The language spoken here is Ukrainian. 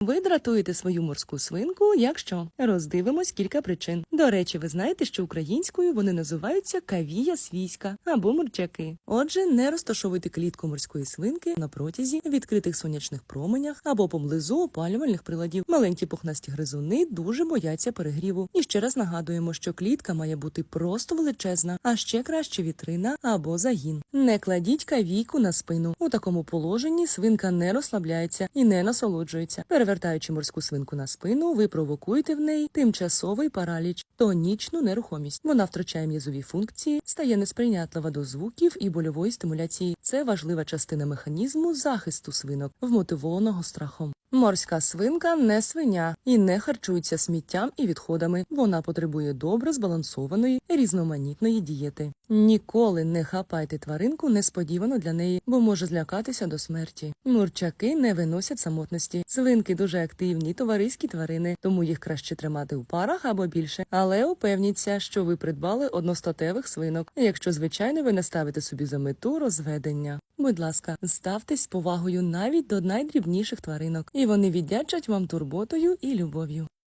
Ви дратуєте свою морську свинку, якщо роздивимось кілька причин. До речі, ви знаєте, що українською вони називаються кавія свійська або мурчаки. Отже, не розташовуйте клітку морської свинки на протязі відкритих сонячних променях або поблизу опалювальних приладів. Маленькі пухнасті гризуни дуже бояться перегріву. І ще раз нагадуємо, що клітка має бути просто величезна, а ще краще вітрина або загін. Не кладіть кавійку на спину. У такому положенні свинка не розслабляється і не насолоджується. Перевертаючи морську свинку на спину, ви провокуєте в неї тимчасовий параліч, тонічну нерухомість. Вона втрачає м'язові функції, стає несприйнятлива до звуків і больової стимуляції. Це важлива частина механізму захисту свинок, вмотивованого страхом. Морська свинка не свиня і не харчується сміттям і відходами. Вона потребує добре збалансованої різноманітної дієти. Ніколи не хапайте тваринку несподівано для неї, бо може злякатися до смерті. Мурчаки не виносять самотності. Свинки дуже активні, товариські тварини, тому їх краще тримати у парах або більше. Але упевніться, що ви придбали одностатевих свинок, якщо звичайно ви не ставите собі за мету розведення. Будь ласка, ставтесь з повагою навіть до найдрібніших тваринок, і вони віддячать вам турботою і любов'ю.